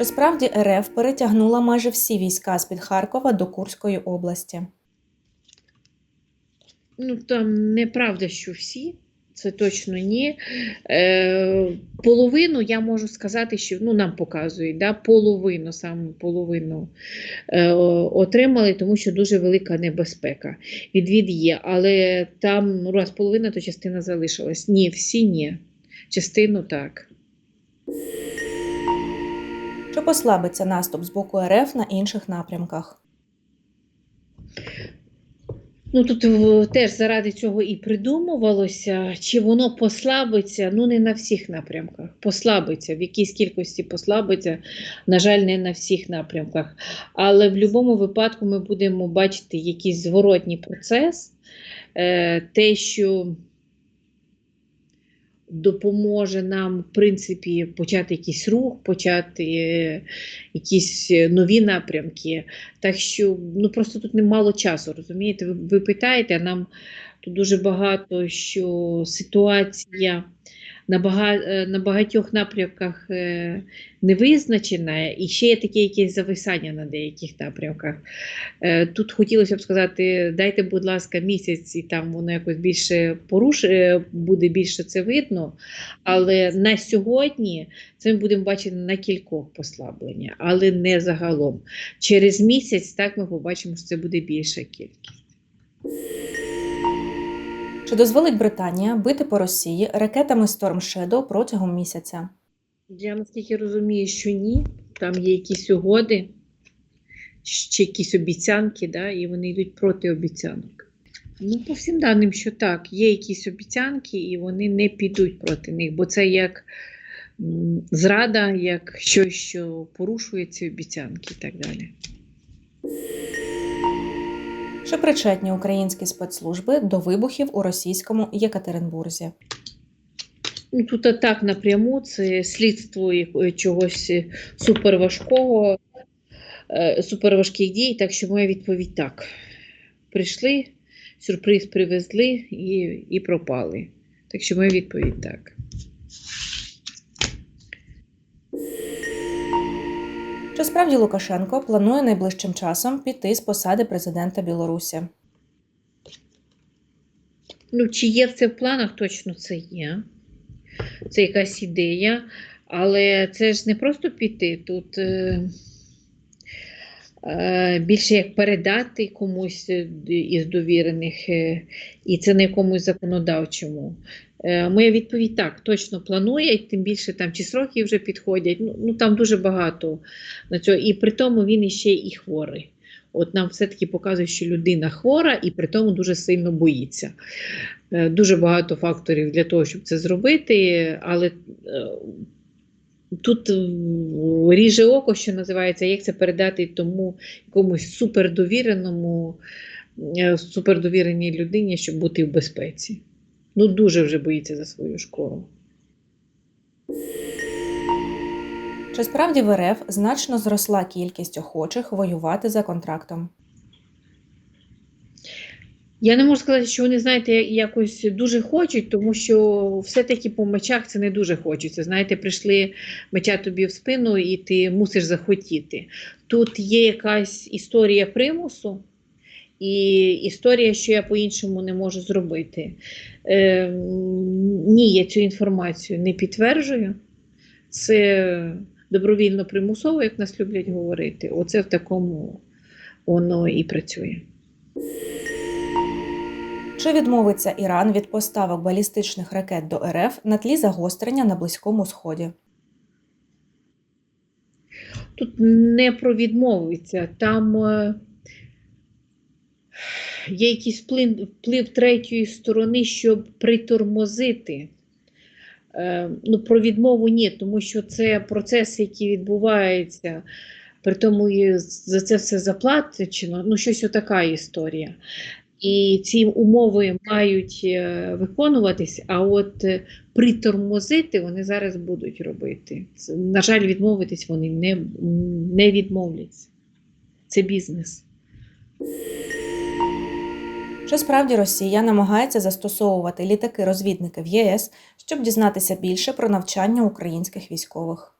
Чи справді РФ перетягнула майже всі війська з-під Харкова до Курської області? Ну, там неправда, що всі, це точно ні. Е, половину я можу сказати, що ну, нам показують, да, половину, саме половину е, отримали, тому що дуже велика небезпека. Відвід є, але там ну, раз половина, то частина залишилась. Ні, всі ні. Частину так. Чи послабиться наступ з боку РФ на інших напрямках? Ну тут теж заради цього і придумувалося, чи воно послабиться, ну не на всіх напрямках. Послабиться, в якійсь кількості послабиться, на жаль, не на всіх напрямках. Але в будь-якому випадку ми будемо бачити якийсь зворотній процес, е, те, що допоможе нам, в принципі, почати якийсь рух, почати е, якісь е, нові напрямки. Так що ну просто тут немало часу, розумієте? Ви, ви питаєте, а нам тут дуже багато що ситуація е, на багатьох напрямках е, не визначена, і ще є таке якесь зависання на деяких напрямках. Е, Тут хотілося б сказати, дайте, будь ласка, місяць, і там воно якось більше поруш... е, буде більше це видно. Але на сьогодні це ми будемо бачити на кількох послаблення, але не загалом. Через місяць так ми побачимо, що це буде більша кількість. Чи дозволить Британія бити по Росії ракетами Storm Shadow протягом місяця? Я наскільки розумію, що ні. Там є якісь угоди, ще якісь обіцянки, да, і вони йдуть проти обіцянок. Ну, по всім даним, що так, є якісь обіцянки, і вони не підуть проти них, бо це як зрада, як щось, що порушує ці обіцянки і так далі. Чи причетні українські спецслужби до вибухів у російському Єкатеринбурзі? Ну, тут атак напряму, це слідство чогось е, суперважкого, е, суперважких дій, так що моя відповідь так. Прийшли, сюрприз привезли і, і пропали. Так що моя відповідь так. Чи справді Лукашенко планує найближчим часом піти з посади президента Білорусі? Ну, чи є це в планах, точно це є. Це якась ідея, але це ж не просто піти. Тут е, більше як передати комусь е, із довірених, е, і це на якомусь законодавчому. Е, моя відповідь так, точно планує, і тим більше там чи сроки вже підходять. Ну, ну там дуже багато на цього. І при тому він іще і хворий. От нам все-таки показує, що людина хвора і при тому дуже сильно боїться. Е, Дуже багато факторів для того, щоб це зробити, але е, тут е, ріже око, що називається, як це передати тому якомусь супердовіреному, е, супердовіреній людині, щоб бути в безпеці. Ну, дуже вже боїться за свою школу. Чи справді в РФ значно зросла кількість охочих воювати за контрактом? Я не можу сказати, що вони, знаєте, якось дуже хочуть, тому що все-таки по мечах це не дуже хочеться. Знаєте, прийшли меча тобі в спину, і ти мусиш захотіти. Тут є якась історія примусу, і історія, що я по-іншому не можу зробити. Е, ні, я цю інформацію не підтверджую. Це добровільно примусово, як нас люблять говорити. Оце в такому воно і працює. Чи відмовиться Іран від поставок балістичних ракет до РФ на тлі загострення на Близькому Сході? Тут не про відмовиться, там е, є якийсь вплив, вплив третьої сторони, щоб притормозити. Е, ну, про відмову ні, тому що це процеси, які відбуваються, при тому і за це все заплачено. Ну, щось отака історія. І ці умови мають е, виконуватись, а от е, притормозити вони зараз будуть робити. На жаль, відмовитись вони не, не відмовляться. Це бізнес. Чи справді Росія намагається застосовувати літаки-розвідники в ЄС, щоб дізнатися більше про навчання українських військових?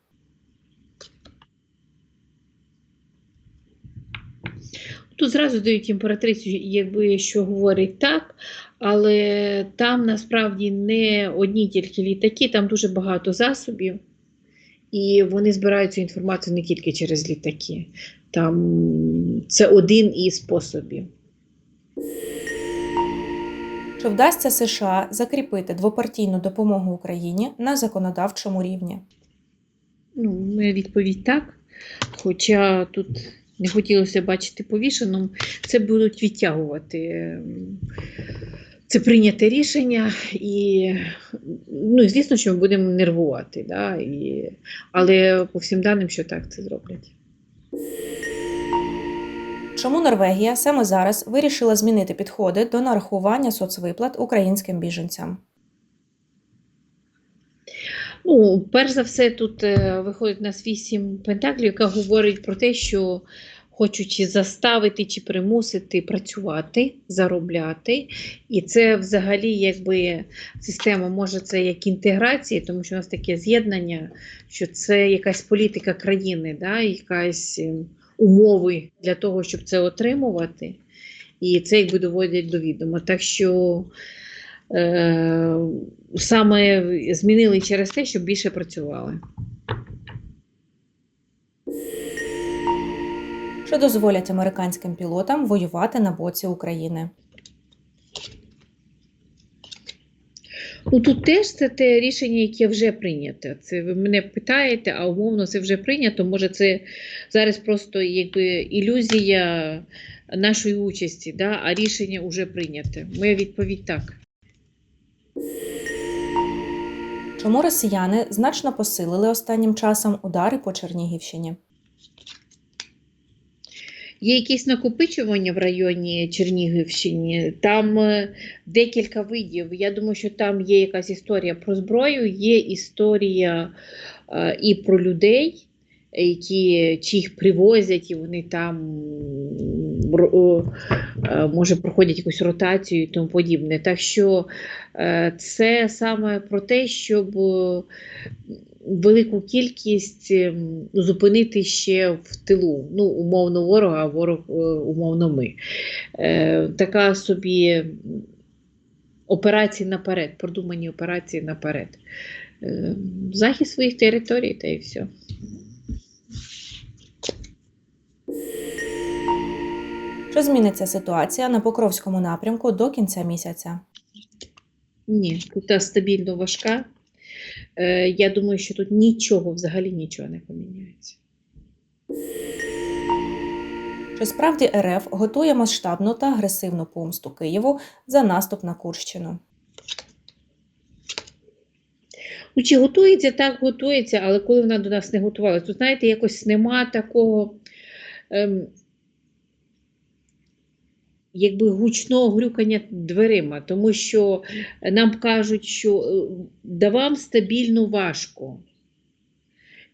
Тут зразу дають імператрицю, якби що говорить так, але там насправді не одні тільки літаки, там дуже багато засобів, і вони збирають цю інформацію не тільки через літаки. Там це один із способів. Чи вдасться США закріпити двопартійну допомогу Україні на законодавчому рівні? Ну, моя відповідь так. Хоча тут не хотілося бачити повішеним, це будуть відтягувати. ем, Це прийняте рішення, і ну, звісно, що ми будемо нервувати. Да? І, але по всім даним, що так це зроблять. Чому Норвегія саме зараз вирішила змінити підходи до нарахування соцвиплат українським біженцям? Ну, перш за все, тут е, виходить у нас вісім пентаклів, яка говорить про те, що хочуть заставити чи примусити працювати, заробляти. І це взагалі якби система може це як інтеграція, тому що у нас таке з'єднання, що це якась політика країни, да, якась е, умови для того, щоб це отримувати. І це якби доводять до відома. Так що саме змінили через те, щоб більше працювали. Що дозволять американським пілотам воювати на боці України? Ну тут теж це те рішення, яке вже прийнято. Це ви мене питаєте, а умовно це вже прийнято. Може, це зараз просто якби ілюзія нашої участі, да? а рішення вже прийняте. Моя відповідь так. Чому росіяни значно посилили останнім часом удари по Чернігівщині? Є якісь накопичування в районі Чернігівщини, там е, декілька видів. Я думаю, що там є якась історія про зброю, є історія е, і про людей, які чи їх привозять, і вони там може проходять якусь ротацію і тому подібне. Так що е, це саме про те, щоб е, велику кількість ем, зупинити ще в тилу. Ну, умовно ворога, а ворог е, умовно ми. Е, така собі операції наперед, продумані операції наперед. Е, захист своїх територій та і все. Чи зміниться ситуація на Покровському напрямку до кінця місяця? Ні, тут стабільно важка. Е, я думаю, що тут нічого, взагалі нічого не поміняється. Чи справді РФ готує масштабну та агресивну помсту Києву за наступ на Курщину? Ну, чи готується, так готується, але коли вона до нас не готувалася, то знаєте, якось нема такого ем, якби гучного грюкання дверима, тому що нам кажуть, що е, да вам стабільно важко.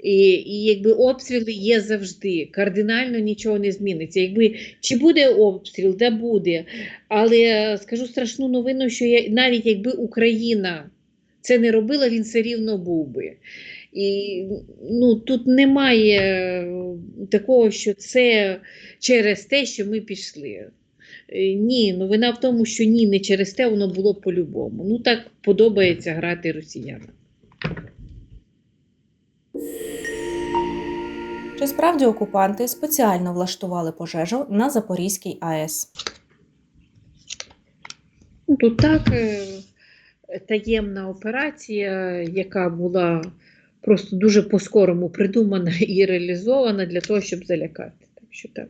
І, і якби обстріли є завжди, кардинально нічого не зміниться. Якби чи буде обстріл, да буде. Але скажу страшну новину, що я, навіть якби Україна це не робила, він все рівно був би. І ну, тут немає такого, що це через те, що ми пішли. Е, Ні, новина в тому, що ні, не через те воно було по-любому. Ну так подобається грати росіянам. Чи справді окупанти спеціально влаштували пожежу на Запорізькій АЕС? Ну, Тут так е, таємна операція, яка була просто дуже по-скорому придумана і реалізована для того, щоб залякати. Так що так.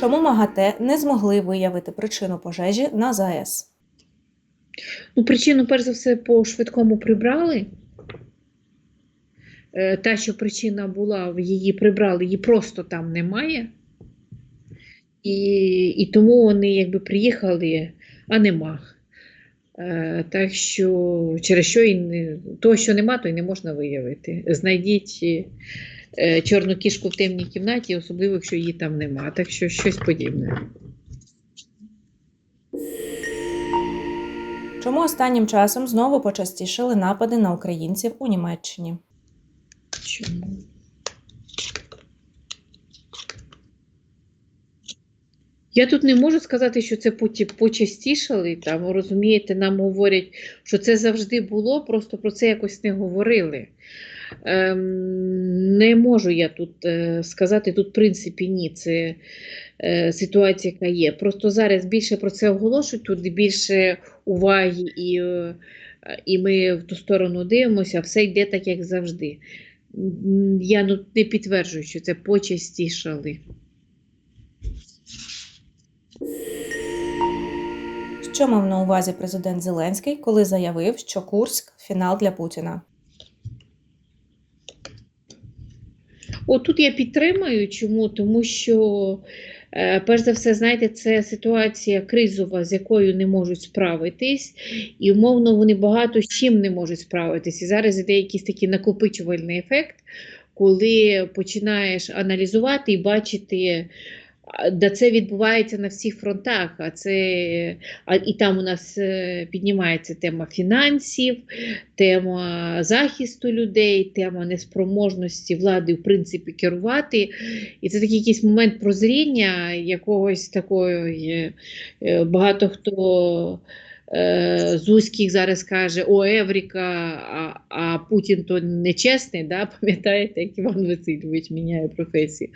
Чому МАГАТЕ не змогли виявити причину пожежі на ЗАЕС? Ну, причину, перш за все, по швидкому прибрали. Е, Та, що причина була, її прибрали, її просто там немає. І, і тому вони якби приїхали, а нема. Е, Так що через що і не, того, що нема, то й не можна виявити. Знайдіть чорну кішку в темній кімнаті, особливо, якщо її там нема. Так що щось подібне. Чому останнім часом знову почастішили напади на українців у Німеччині? Чому? Я тут не можу сказати, що це почастішали. Там, розумієте, нам говорять, що це завжди було, просто про це якось не говорили. Ем, не можу я тут е, сказати, тут, в принципі, ні, це е, ситуація, яка є. Просто зараз більше про це оголошують, тут більше уваги, і, е, і ми в ту сторону дивимося, все йде так, як завжди. Я ну, не підтверджую, що це почастішали. Що мав на увазі президент Зеленський, коли заявив, що Курськ фінал для Путіна? От тут я підтримую. Чому? Тому що, е, перш за все, знаєте, це ситуація кризова, з якою не можуть справитись, і умовно вони багато з чим не можуть справитись. І зараз іде якийсь такий накопичувальний ефект, коли починаєш аналізувати і бачити. Де це відбувається на всіх фронтах, а це а і там у нас е, піднімається тема фінансів, тема захисту людей, тема неспроможності влади, в принципі, керувати. І це такий якийсь момент прозріння якогось такої. е, Багато хто е, з зараз каже, о, Евріка, а, а Путін то нечесний, да? пам'ятаєте, як Іван Васильович міняє професію.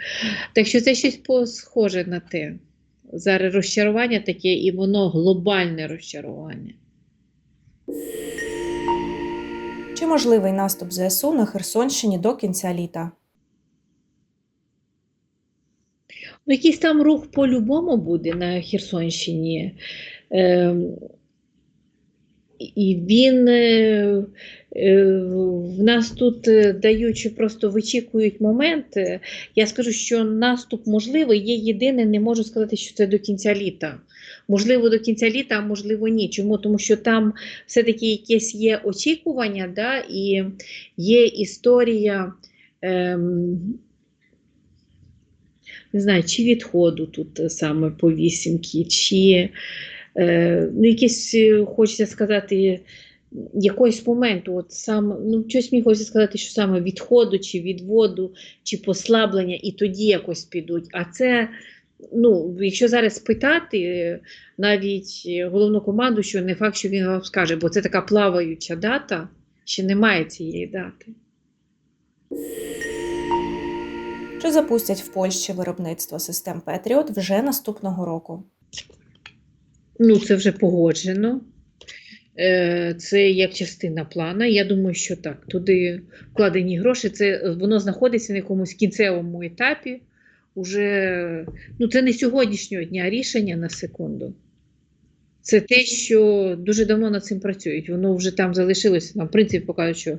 Так що це щось схоже на те. Зараз розчарування таке, і воно глобальне розчарування. Чи можливий наступ ЗСУ на Херсонщині до кінця літа? Ну, якийсь там рух по-любому буде на Херсонщині. Ем, і він е, е, в нас тут е, даючи, просто вичікують момент. Я скажу, що наступ можливий, є єдине, не можу сказати, що це до кінця літа. Можливо, до кінця літа, а можливо, ні. Чому? Тому що там все-таки якесь є очікування, да, і є історія. Ем, не знаю, чи відходу тут саме по вісімки, чи ну, якесь, е, хочеться сказати, якогось моменту, от сам, ну, щось мені хочеться сказати, що саме відходу, чи відводу, чи послаблення, і тоді якось підуть. А це, ну, якщо зараз питати, е, навіть е, головну команду, що не факт, що він вам скаже, бо це така плаваюча дата, ще немає цієї дати. Чи запустять в Польщі виробництво систем Петріот вже наступного року? Ну, це вже погоджено. Е, Це як частина плана. Я думаю, що так. Туди вкладені гроші. Це воно знаходиться на якомусь кінцевому етапі. Уже, ну, це не сьогоднішнього дня рішення на секунду. Це те, що дуже давно над цим працюють. Воно вже там залишилося. Там, в принципі, покажуть, що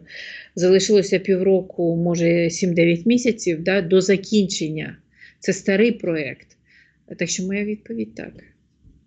залишилося півроку, може 7-9 місяців да, до закінчення. Це старий проєкт. Так що моя відповідь так.